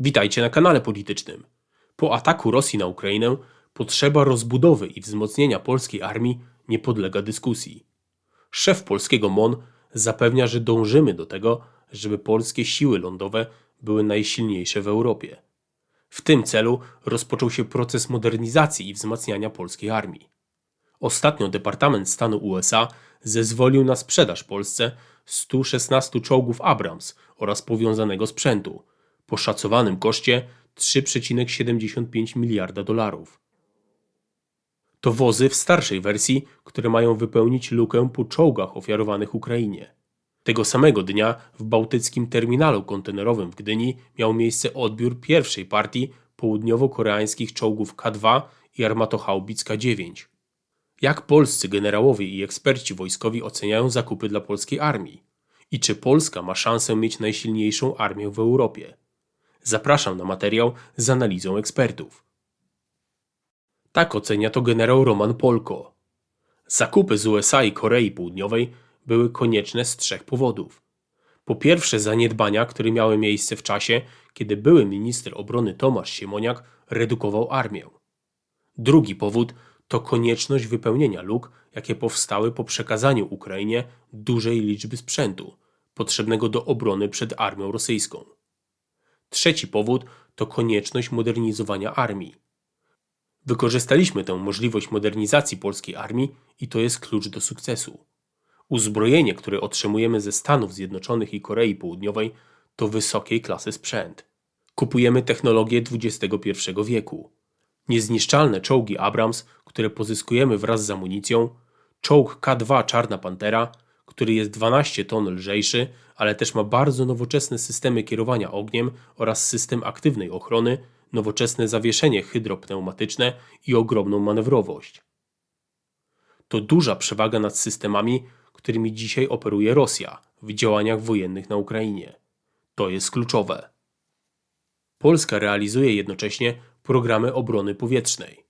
Witajcie na kanale politycznym. Po ataku Rosji na Ukrainę potrzeba rozbudowy i wzmocnienia polskiej armii nie podlega dyskusji. Szef polskiego MON zapewnia, że dążymy do tego, żeby polskie siły lądowe były najsilniejsze w Europie. W tym celu rozpoczął się proces modernizacji i wzmacniania polskiej armii. Ostatnio Departament Stanu USA zezwolił na sprzedaż Polsce 116 czołgów Abrams oraz powiązanego sprzętu, po szacowanym koszcie 3,75 miliarda dolarów. To wozy w starszej wersji, które mają wypełnić lukę po czołgach ofiarowanych Ukrainie. Tego samego dnia w bałtyckim terminalu kontenerowym w Gdyni miał miejsce odbiór pierwszej partii południowo-koreańskich czołgów K2 i armatochaubic K9. Jak polscy generałowie i eksperci wojskowi oceniają zakupy dla polskiej armii? I czy Polska ma szansę mieć najsilniejszą armię w Europie? Zapraszam na materiał z analizą ekspertów. Tak ocenia to generał Roman Polko. Zakupy z USA i Korei Południowej były konieczne z trzech powodów. Po pierwsze, zaniedbania, które miały miejsce w czasie, kiedy były minister obrony Tomasz Siemoniak redukował armię. Drugi powód to konieczność wypełnienia luk, jakie powstały po przekazaniu Ukrainie dużej liczby sprzętu potrzebnego do obrony przed armią rosyjską. Trzeci powód to konieczność modernizowania armii. Wykorzystaliśmy tę możliwość modernizacji polskiej armii i to jest klucz do sukcesu. Uzbrojenie, które otrzymujemy ze Stanów Zjednoczonych i Korei Południowej, to wysokiej klasy sprzęt. Kupujemy technologię XXI wieku. Niezniszczalne czołgi Abrams, które pozyskujemy wraz z amunicją, czołg K2 Czarna Pantera, który jest 12 ton lżejszy, ale też ma bardzo nowoczesne systemy kierowania ogniem oraz system aktywnej ochrony, nowoczesne zawieszenie hydropneumatyczne i ogromną manewrowość. To duża przewaga nad systemami, którymi dzisiaj operuje Rosja w działaniach wojennych na Ukrainie. To jest kluczowe. Polska realizuje jednocześnie programy obrony powietrznej.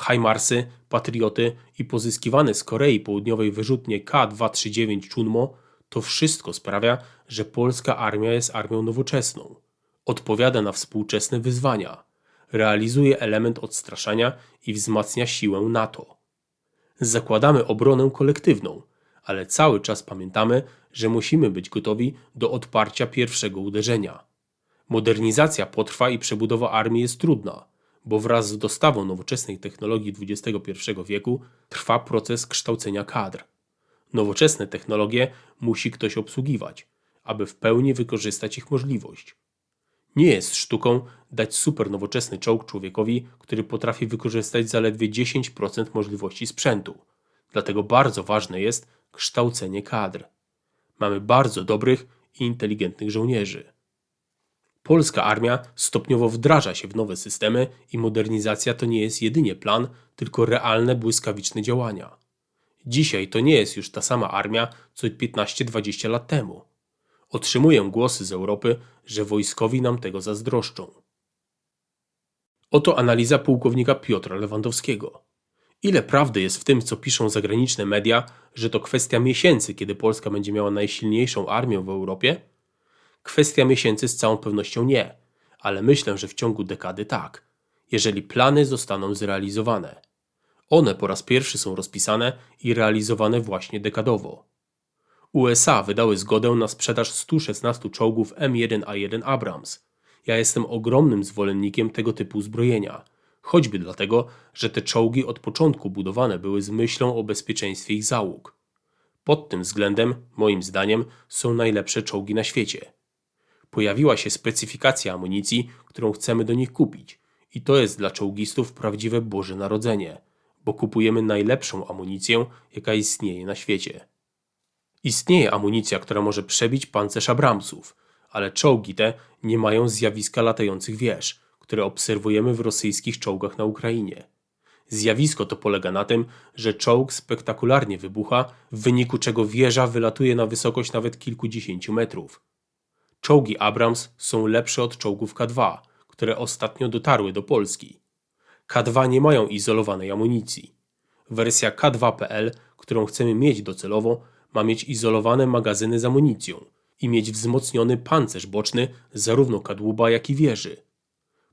Hajmarsy, Patrioty i pozyskiwane z Korei Południowej wyrzutnie K-239 Chunmo to wszystko sprawia, że polska armia jest armią nowoczesną. Odpowiada na współczesne wyzwania. Realizuje element odstraszania i wzmacnia siłę NATO. Zakładamy obronę kolektywną, ale cały czas pamiętamy, że musimy być gotowi do odparcia pierwszego uderzenia. Modernizacja potrwa i przebudowa armii jest trudna, bo wraz z dostawą nowoczesnej technologii XXI wieku trwa proces kształcenia kadr. Nowoczesne technologie musi ktoś obsługiwać, aby w pełni wykorzystać ich możliwość. Nie jest sztuką dać super nowoczesny czołg człowiekowi, który potrafi wykorzystać zaledwie 10% możliwości sprzętu. Dlatego bardzo ważne jest kształcenie kadr. Mamy bardzo dobrych i inteligentnych żołnierzy. Polska armia stopniowo wdraża się w nowe systemy i modernizacja to nie jest jedynie plan, tylko realne, błyskawiczne działania. Dzisiaj to nie jest już ta sama armia co 15-20 lat temu. Otrzymuję głosy z Europy, że wojskowi nam tego zazdroszczą. Oto analiza pułkownika Piotra Lewandowskiego. Ile prawdy jest w tym, co piszą zagraniczne media, że to kwestia miesięcy, kiedy Polska będzie miała najsilniejszą armię w Europie? Kwestia miesięcy z całą pewnością nie, ale myślę, że w ciągu dekady tak, jeżeli plany zostaną zrealizowane. One po raz pierwszy są rozpisane i realizowane właśnie dekadowo. USA wydały zgodę na sprzedaż 116 czołgów M1A1 Abrams. Ja jestem ogromnym zwolennikiem tego typu uzbrojenia, choćby dlatego, że te czołgi od początku budowane były z myślą o bezpieczeństwie ich załóg. Pod tym względem, moim zdaniem, są najlepsze czołgi na świecie pojawiła się specyfikacja amunicji, którą chcemy do nich kupić. I to jest dla czołgistów prawdziwe Boże Narodzenie, bo kupujemy najlepszą amunicję, jaka istnieje na świecie. Istnieje amunicja, która może przebić pancerz Abramsów, ale czołgi te nie mają zjawiska latających wież, które obserwujemy w rosyjskich czołgach na Ukrainie. Zjawisko to polega na tym, że czołg spektakularnie wybucha, w wyniku czego wieża wylatuje na wysokość nawet kilkudziesięciu metrów. Czołgi Abrams są lepsze od czołgów K2, które ostatnio dotarły do Polski. K2 nie mają izolowanej amunicji. Wersja K2PL, którą chcemy mieć docelowo, ma mieć izolowane magazyny z amunicją i mieć wzmocniony pancerz boczny zarówno kadłuba, jak i wieży.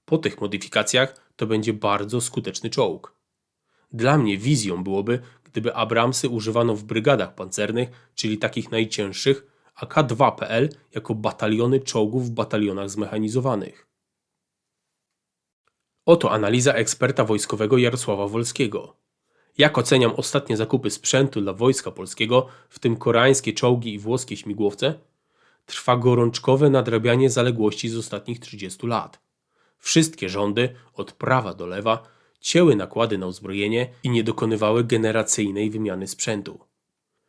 Po tych modyfikacjach to będzie bardzo skuteczny czołg. Dla mnie wizją byłoby, gdyby Abramsy używano w brygadach pancernych, czyli takich najcięższych, a K2PL jako bataliony czołgów w batalionach zmechanizowanych. Oto analiza eksperta wojskowego Jarosława Wolskiego. Jak oceniam ostatnie zakupy sprzętu dla Wojska Polskiego, w tym koreańskie czołgi i włoskie śmigłowce? Trwa gorączkowe nadrabianie zaległości z ostatnich 30 lat. Wszystkie rządy, od prawa do lewa, cięły nakłady na uzbrojenie i nie dokonywały generacyjnej wymiany sprzętu.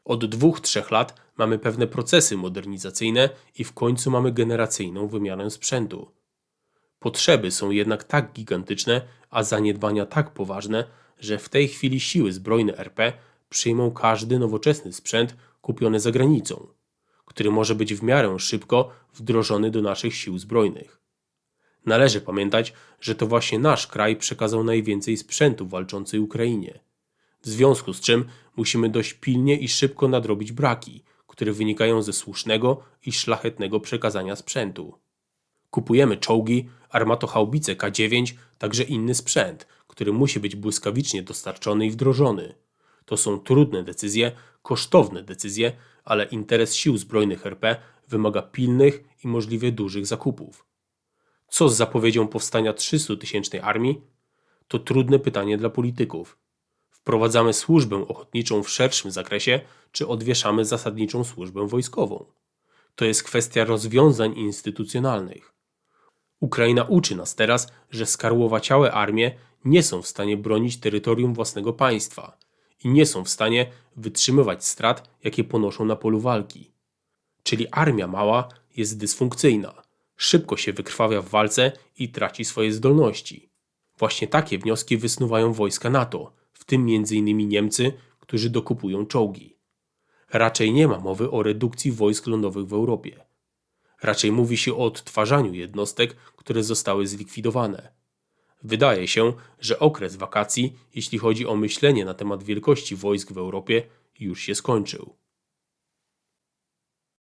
Od dwóch, trzech lat mamy pewne procesy modernizacyjne i w końcu mamy generacyjną wymianę sprzętu. Potrzeby są jednak tak gigantyczne, a zaniedbania tak poważne, że w tej chwili siły zbrojne RP przyjmą każdy nowoczesny sprzęt kupiony za granicą, który może być w miarę szybko wdrożony do naszych sił zbrojnych. Należy pamiętać, że to właśnie nasz kraj przekazał najwięcej sprzętu walczącej Ukrainie. W związku z czym musimy dość pilnie i szybko nadrobić braki, które wynikają ze słusznego i szlachetnego przekazania sprzętu. Kupujemy czołgi, armatochaubice K9, także inny sprzęt, który musi być błyskawicznie dostarczony i wdrożony. To są trudne decyzje, kosztowne decyzje, ale interes sił zbrojnych RP wymaga pilnych i możliwie dużych zakupów. Co z zapowiedzią powstania 300-tysięcznej armii? To trudne pytanie dla polityków. Wprowadzamy służbę ochotniczą w szerszym zakresie, czy odwieszamy zasadniczą służbę wojskową? To jest kwestia rozwiązań instytucjonalnych. Ukraina uczy nas teraz, że skarłowaciałe armie nie są w stanie bronić terytorium własnego państwa i nie są w stanie wytrzymywać strat, jakie ponoszą na polu walki. Czyli armia mała jest dysfunkcyjna, szybko się wykrwawia w walce i traci swoje zdolności. Właśnie takie wnioski wysnuwają wojska NATO, w tym m.in. Niemcy, którzy dokupują czołgi. Raczej nie ma mowy o redukcji wojsk lądowych w Europie. Raczej mówi się o odtwarzaniu jednostek, które zostały zlikwidowane. Wydaje się, że okres wakacji, jeśli chodzi o myślenie na temat wielkości wojsk w Europie, już się skończył.